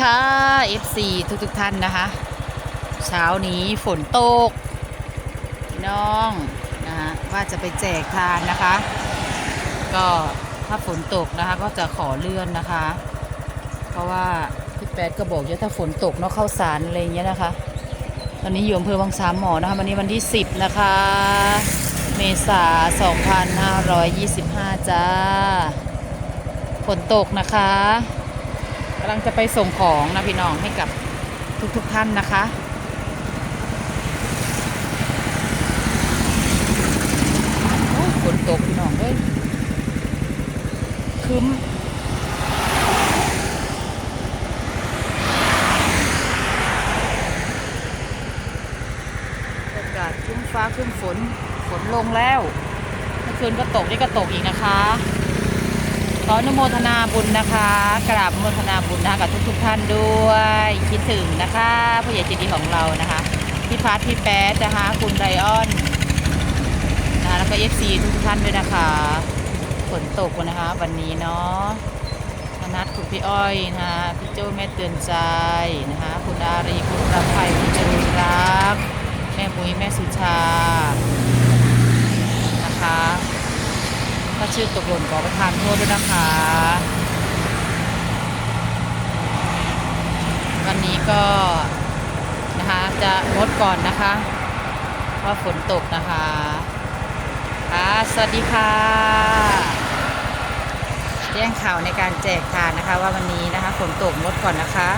ค่ะ FC ทุกทุกๆท่านนะคะ เช้านี้ฝนตกน้องนะคะว่าจะไปแจกทานนะคะ ก็ถ้าฝนตกนะคะก็จะขอเลื่อนนะคะ เพราะว่าพี่แปดก็บอกเยอะถ้าฝนตกเนาะเข้าสารอะไรเงี้ยนะคะ ตอนนี้อยู่อำเภอวังสามหมอนะคะวันนี้วันที่ 10 นะคะ เมษา2525 จ้าฝนตกนะคะ กำลังจะไปส่งของนะพี่น้องให้กับทุกๆทท่านนะคะ ฝนตกพี่น้องเอ้ยครึ้มอากาศครึ้มฟ้าครึ้มฝน ฝนลงแล้ว เมื่อคืนก็ตกนี่ก็ตกอีกนะคะ ออนุโมทนาบุญนะคะ กราบอนุโมทนาบุญนะคะกับทุกๆท่านด้วย คิดถึงนะคะผู้ใหญ่ใจดีของเรานะคะพี่พัทพี่แป๊ดนะคะคุณไรออนนะคะแล้วก็เอฟซีทุกท่านด้วยนะคะฝนตกนะคะ วันนี้เนาะนัทคุณพี่อ้อยนะคะพี่โจ้แม่เตือนใจนะคะ คุณอารีคุณรับไฟคุณจรุนรักแม่มุ้ยแม่สุชานะคะ ถ้า ชื่อตกหล่นขอประทานโทษด้วยนะคะ วันนี้ก็นะคะจะงดก่อนนะคะเพราะฝนตกนะคะค่ะสวัสดีค่ะแจ้งข่าวในการแจกทานนะคะ ว่าวันนี้นะคะฝนตกงดก่อนนะคะ